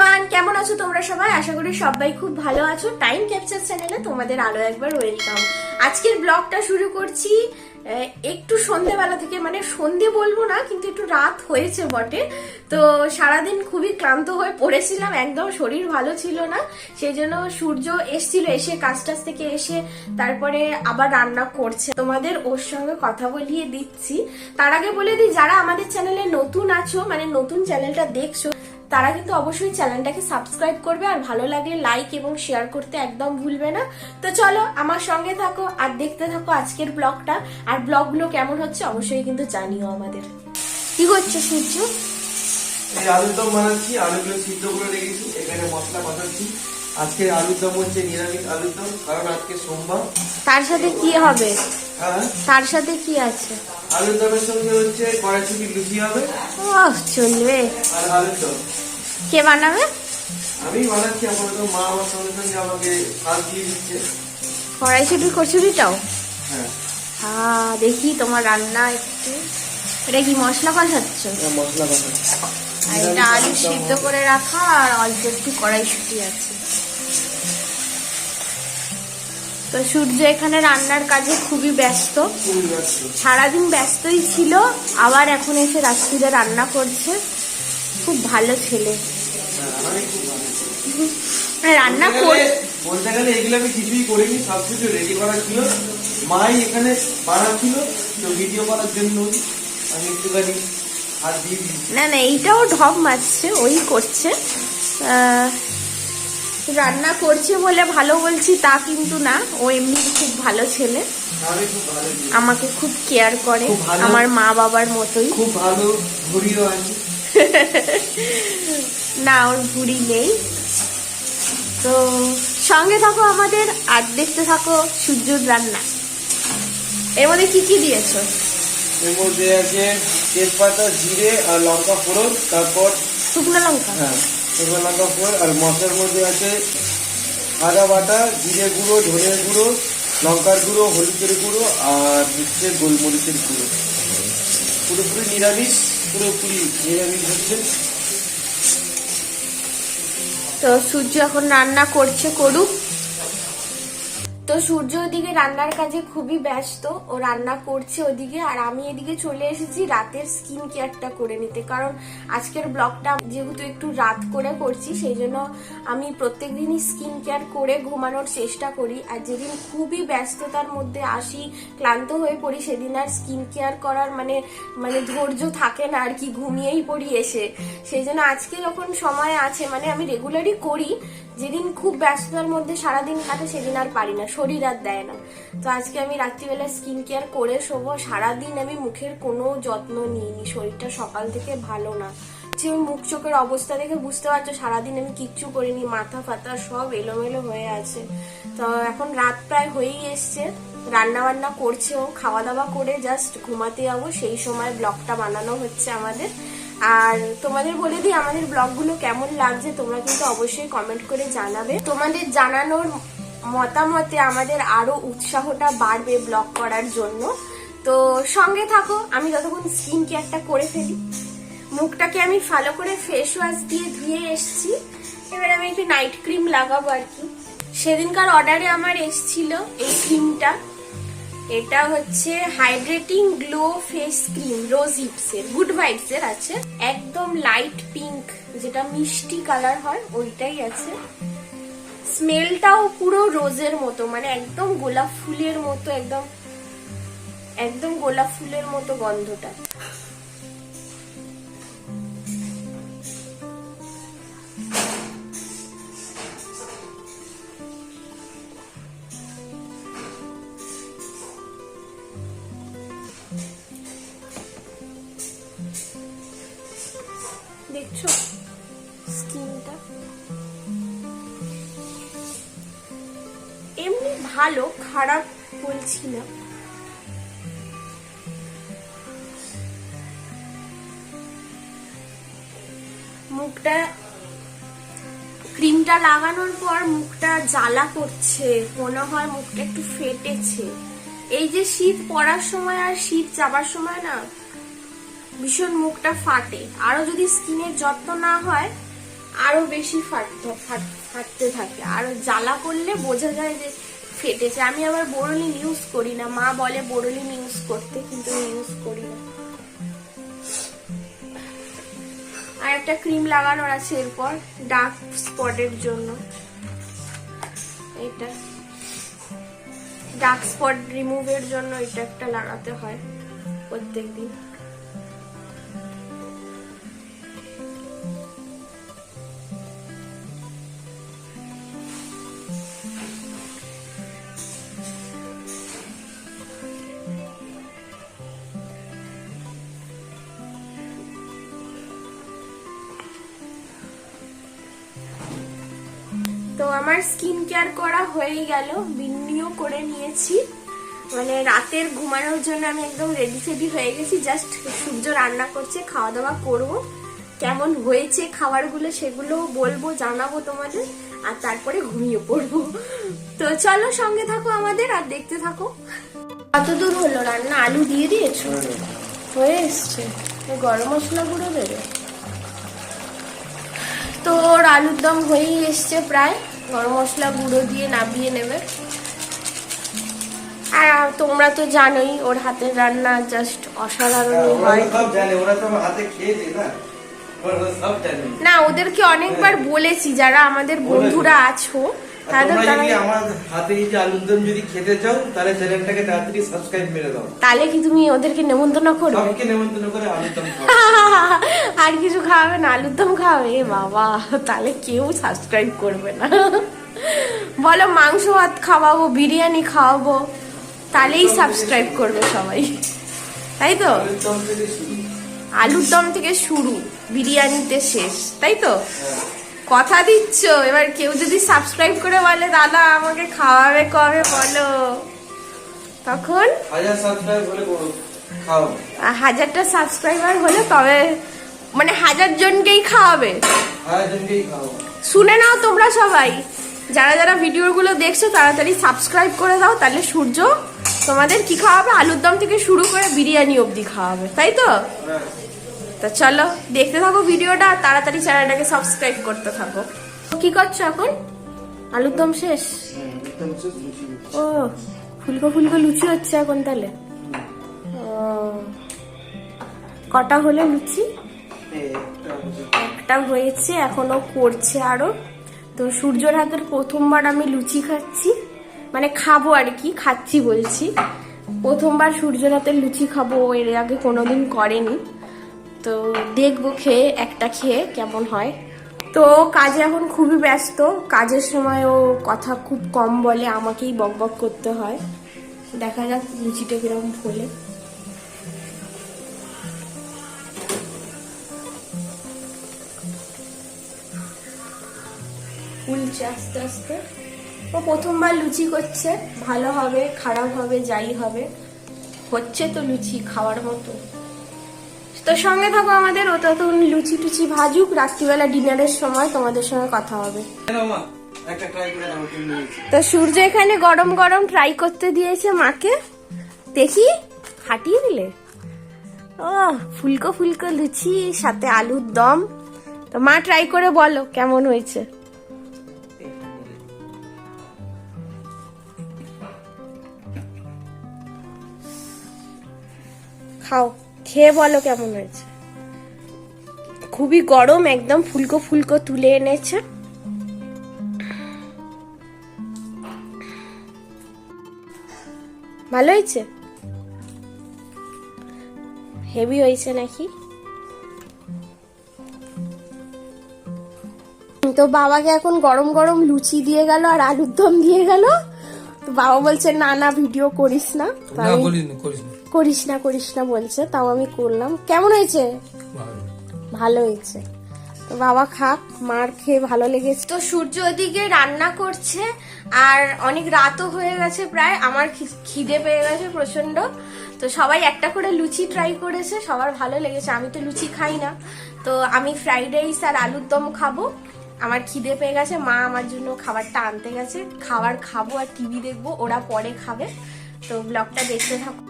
Everyone কেমন আছো তোমরা সবাই? আশা করি সবাই খুব ভালো আছো। টাইম ক্যাপচার চ্যানেলে তোমাদের আরও একবার ওয়েলকাম আজকের ব্লগটা শুরু করছি একটু সন্ধেবেলা থেকে মানে সন্ধে বলব না, কিন্তু একটু রাত হয়েছে বটে। তো সারাদিন খুবই ক্লান্ত হয়ে পড়েছিলাম, একদম শরীর ভালো ছিল না। সেই জন্য সূর্য এসছিল, এসে কাজ টাজ থেকে এসে তারপরে আবার রান্না করছে। তোমাদের ওর সঙ্গে কথা বলিয়ে দিচ্ছি। তার আগে বলে দিই, যারা আমাদের চ্যানেলে নতুন আছো মানে নতুন চ্যানেলটা দেখছ তারা কিন্তু অবশ্যই চ্যানেলটাকে সাবস্ক্রাইব করবে আর ভালো লাগলে লাইক এবং শেয়ার করতে একদম ভুলবে না। তো চলো আমার সঙ্গে থাকো আর দেখতে থাকো আজকের ব্লগটা আর ব্লগগুলো কেমন হচ্ছে অবশ্যই কিন্তু জানিও আমাদের। কি হচ্ছে সূর্য? এই আলুর দম বানাচ্ছি আলুগুলো সিদ্ধ করে রেখেছি এখানে মশলা পাঠাচ্ছি। আজকে আলুর দম হচ্ছে নিরামিষ আলুর দম কারণ আজকে সোমবার। তার সাথে কি হবে? হ্যাঁ? তার সাথে কি আছে? আলুর দমের সঙ্গে হচ্ছে কড়াইশুটি লুচি হবে? ও চলবে। আর আলুর দম কে বানাবে? আমি বানাচ্ছি আপাতত মা আমার সঙ্গে সঙ্গে আমাকে দিয়ে দিচ্ছে। কড়াইশুটি কচুরিটাও? হ্যাঁ। হ্যাঁ দেখি তোমার রান্না একটু। এটা কি মশলা কষাচ্ছ? হ্যাঁ, মশলা পাঠাচ্ছি আর এটা আলু সিদ্ধ করে রাখা আর অল্প একটু কড়াইশুটি আছে। তো সূর্য এখানে রান্নার কাজে খুবই ব্যস্ত। সারাদিন ব্যস্তই ছিল আবার এখন এসে রাত্রিরে রান্না করছে। খুব ভালো ছেলে। হ্যাঁ, মানে রান্না কর বলতে গেলে এগুলো আমি কিছুই করিনি সব কিছু রেডি করা ছিল। মাই এখানে বানাচ্ছিল তো ভিডিও করার জন্য আমি একটুখানি হাত দিয়ে না না এইটাও ঢপ মারছে ওই করছে। আহ, রান্না করছে বলে ভালো বলছি তা কিন্তু না। ও এমনি খুব ভালো ছেলে। আমাকে খুব কেয়ার করে। আমার মা বাবার মতোই। খুব ভালো ঘুরিও আছে না ওর ভুড়ি নেই। তো সঙ্গে থাকো আমাদের আর দেখতে থাকো সূর্যর রান্না। এর মধ্যে কি কি দিয়েছ? এর মধ্যে আছে তেজপাতা জিরে আর লঙ্কা ফোড়ন তারপর শুকনো লঙ্কা? হ্যাঁ। শুকনো লঙ্কা ফোড়ন আর মশলার মধ্যে আছে আদা বাটা, জিরে গুঁড়ো ধনের গুঁড়ো, লঙ্কার গুঁড়ো, হলুদের গুঁড়ো আর হচ্ছে গোলমরিচের গুঁড়ো। পুরোপুরি নিরামিষ পুরোপুরি নিরামিষ হচ্ছে। তো সূর্য এখন রান্না করছে, করুক। তো সূর্য ওদিকে রান্নার কাজে খুবই ব্যস্ত। ও রান্না করছে ওদিকে আর আমি এদিকে চলে এসেছি রাতের স্কিন কেয়ারটা করে নিতে। কারণ আজকের ব্লগটা যেহেতু একটু রাত করে করছি, সেই জন্য আমি প্রত্যেক দিনই স্কিন কেয়ার করে ঘুমানোর চেষ্টা করি। আর যেদিন খুবই ব্যস্ততার মধ্যে আসি, ক্লান্ত হয়ে পড়ি, সেদিন আর স্কিন কেয়ার করার মানে মানে ধৈর্য থাকে না আর কি, ঘুমিয়েই পড়ি এসে। সেই জন্য আজকে যখন সময় আছে মানে আমি রেগুলারই করি যেদিন খুব ব্যস্ততার মধ্যে সারাদিন কাটে, সেদিন আর পারি না। শরীর আর দেয় না। তো আজকে আমি রাত্রিবেলা স্কিন কেয়ার করে শোবো। সারাদিন আমি মুখের কোনো যত্ন নিইনি। শরীরটা সকাল থেকে ভালো না। যে মুখ চোখের অবস্থা দেখে বুঝতে পারছ, সারাদিন আমি কিচ্ছু করিনি। মাথা ফাতা সব এলোমেলো হয়ে আছে। তো এখন রাত প্রায় হয়েই এসছে। রান্না বান্না করছে ও। খাওয়া দাওয়া করে জাস্ট ঘুমাতে যাব। সেই সময় ব্লগটা বানানো হচ্ছে আমাদের। আর তোমাদের বলে দিই, আমাদের ব্লগগুলো কেমন লাগছে তোমরা কিন্তু অবশ্যই কমেন্ট করে জানাবে। তোমাদের জানানোর মতামতে আমাদের আরও উৎসাহটা বাড়বে ব্লগ করার জন্য। তো সঙ্গে থাকো, আমি যতক্ষণ স্কিন কেয়ারটা করে ফেলি। মুখটাকে আমি ভালো করে ফেস ওয়াশ দিয়ে ধুয়ে এসেছি। এবার আমি একটু নাইট ক্রিম লাগাবো আর কি। সেদিনকার অর্ডারে আমার এসছিল এই ক্রিমটা এটা হচ্ছে hydrating glow face cream rose হিপসের good vibes এর আছে। একদম লাইট পিঙ্ক যেটা মিষ্টি কালার হয়, ওইটাই আছে। স্মেলটাও পুরো রোজের মতো মানে একদম গোলাপ ফুলের মতো, একদম একদম গোলাপ ফুলের মতো গন্ধটা। দেখছ? স্কিনটা? এমনি ভালো, খারাপ বলছি না। মুখটা, ক্রিমটা লাগানোর পর মুখটা জ্বালা করছে, মনে হয় মুখটা একটু ফেটেছে। এই যে শীত পড়ার সময় আর শীত যাবার সময় না ভীষণ মুখটা ফাটে। আরও যদি স্কিনের যত্ন না হয়, আরও বেশি ফাটতে ফাটতে থাকে। আর জ্বালা করলে বোঝা যায় যে ফেটেছে। আমি আবার বোরোলিন ইউজ করি না। মা বলে বোরোলিন ইউজ করতে, কিন্তু ইউজ করি না। আর একটা ক্রিম লাগানোর আছে এরপর ডার্ক স্পটের জন্য। এটা। ডার্ক স্পট রিমুভের জন্য এটা একটা লাগাতে হয় প্রত্যেকদিন। তো আমার স্কিন কেয়ার করা হয়ে গেল, বিন্নিও করে নিয়েছি। মানে রাতের ঘুমানোর জন্য আমি একদম রেডি সেডি হয়ে গেছি জাস্ট সূর্য রান্না করছে খাওয়া দাওয়া করব। কেমন হয়েছে খাবারগুলো সেগুলো বলব, জানাব তোমাদের, আর তারপরে ঘুমিয়ে পড়ব। তো চলো সঙ্গে থাকো আমাদের, আর দেখতে থাকো। কত দূর হলো রান্না? আলু দিয়ে দিয়েছ? হয়ে এসছে। গরম মশলা গুঁড়ো দেবে। তো ওর আলুর দম হয়েই এসছে প্রায়। গরম মশলা গুঁড়ো দিয়ে নামিয়ে নেবে। আর তোমরা তো জানোই ওর হাতের রান্না জাস্ট অসাধারণ হয় খেয়েছে না। ওদেরকে অনেকবার বলেছি যারা আমাদের বন্ধুরা আছো তোমরা যদি আমার হাতে এই যে আলুর দম যদি খেতে চাও তাহলে চ্যানেলটাকে তাড়াতাড়ি সাবস্ক্রাইব মেরে দাও। তাহলে কি তুমি ওদেরকে নেমন্তন্ন করবে? সবকে নেমন্তন্ন করে আলুর দম আর কিছু খাওয়াবে না আলুর দম খাওয়াবে বাবা তাহলে কেউ সাবস্ক্রাইব করবে না। বলো মাংস ভাত খাওয়াবো বিরিয়ানি খাওয়াবো তাহলেই সাবস্ক্রাইব করবে সবাই। তাই তো? আলুর দম থেকে শুরু। আলুর দম থেকে শুরু বিরিয়ানিতে শেষ তাই তো? হ্যাঁ। কথা দিচ্ছ? এবার কেউ যদি সাবস্ক্রাইব করে বলে দাদা আমাকে খাওয়াবে কবে? বলো। তখন? হাজারটা সাবস্ক্রাইবার হলে তবে মানে হাজার জনকেই খাওয়াবে। শুনে নাও তোমরা সবাই। যারা যারা ভিডিওগুলো দেখছ তাড়াতাড়ি সাবস্ক্রাইব করে দাও তাহলে সূর্য তোমাদের কি খাওয়াবে? আলুর দম থেকে শুরু করে বিরিয়ানি অবধি খাওয়াবে তাই তো? হ্যাঁ। তা চলো, দেখতে থাকো ভিডিওটা, তাড়াতাড়ি চ্যানেলটাকে সাবস্ক্রাইব করতে থাকো। কি করছ এখন? আলুর দম শেষ। ও, ফুলকো ফুলকো লুচি হচ্ছে এখন তাহলে? কটা হলো লুচি? একটা হয়েছে, এখনও করছে আরও। তো সূর্যর হাতের প্রথমবার আমি লুচি খাচ্ছি। মানে খাব আর কি, খাচ্ছি বলছি। প্রথমবার সূর্যর হাতের লুচি খাব, এর আগে কোনোদিন করেনি। তো দেখব খেয়ে, একটা খেয়ে কেমন হয়। তো কাজে এখন খুবই ব্যস্ত। কাজের সময় ও কথা খুব কম বলে, আমাকেই বক বক করতে হয়। দেখা যাক লুচিটা কীরকম ফোলে। ফুলছে আস্তে আস্তে। ও প্রথমবার লুচি করছে। ভালো হবে, খারাপ হবে, যাই হবে। হচ্ছে তো লুচি খাওয়ার মতো। তো সঙ্গে থাকো আমাদের ও তখন লুচি টুচি ভাজুক রাত্রিবেলা ডিনারের সময় তোমাদের সঙ্গে কথা হবে। তো সূর্য এখানে গরম গরম ট্রাই করতে দিয়েছে মাকে। দেখি ফাটিয়ে দিলে। ও ফুলকো ফুলকো লুচি সাথে আলুর দম। তো মা ট্রাই করে বলো কেমন হয়েছে? খাও। খেয়ে বলো কেমন হয়েছে? খুবই গরম একদম ফুলকো ফুলকো তুলে এনেছে। ভালো হয়েছে? হেভি হয়েছে নাকি? তো বাবাকে এখন গরম গরম লুচি দিয়ে গেল আর আলুর দম দিয়ে গেল। তো বাবা বলছে না না ভিডিও করিস না। করিস না করিস না করিস না বলছে, তাও আমি করলাম। কেমন হয়েছে? ভালো। হয়েছে। তো বাবা খাক, মার খেয়ে ভালো লেগেছে। তো সূর্য ওদিকে রান্না করছে, আর অনেক রাতও হয়ে গেছে প্রায়, আমার খিদে পেয়ে গেছে প্রচণ্ড তো সবাই একটা করে লুচি ট্রাই করেছে, সবার ভালো লেগেছে। আমি তো লুচি খাই না। তো আমি ফ্রাইড রাইস আর আলুর দম খাব। আমার খিদে পেয়ে গেছে, মা আমার জন্য খাবারটা আনতে গেছে। খাবার খাব আর টিভি দেখব, ওরা পরে খাবে। তো ব্লগটা দেখতে থাকো।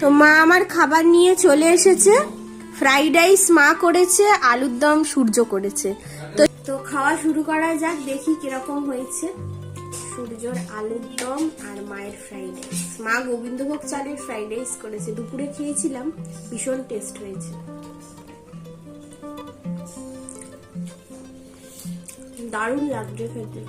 তো মা আমার খাবার নিয়ে চলে এসেছে। ফ্রাইড রাইস মা করেছে, আলুর দম সূর্য করেছে। তো তো খাওয়া শুরু করা যাক, দেখি কীরকম হয়েছে। সূর্যর আলুর দম আর মায়ের ফ্রাইড রাইস মা গোবিন্দভোগ চালের ফ্রাইড রাইস করেছে। দুপুরে খেয়েছিলাম, ভীষণ টেস্ট হয়েছে। দারুণ লাগছে খেতে।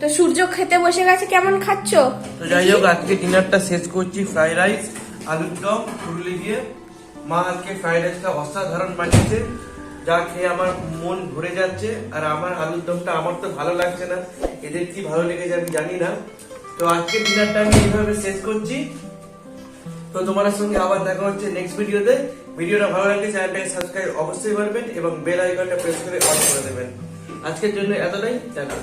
তো সূর্য খেতে বসে গেছে, কেমন খাচ্ছ? তো যাই হোক, আজকে ডিনারটা শেষ করছি ফ্রাইড রাইস আলুর দম ফুললি দিয়ে। মা আজকে ফ্রাইড রাইসটা অসাধারণ বানিয়েছে, যা খেয়ে আমার মন ভরে যাচ্ছে, আর আমার আলুর দমটা আমার তো ভালো লাগছে না, এদের কি ভালো লেগেছে আমি জানি না। তো আজকে ডিনারটা আমি এইভাবে শেষ করছি। তো তোমার সঙ্গে আবার দেখা হচ্ছে নেক্সট ভিডিওতে ভিডিওটা ভালো লাগলে চ্যানেলটাকে সাবস্ক্রাইব অবশ্যই করবেন এবং বেল আইকনটা প্রেস করে অন করে দেবেন। আজকের জন্য এতটাই টাটা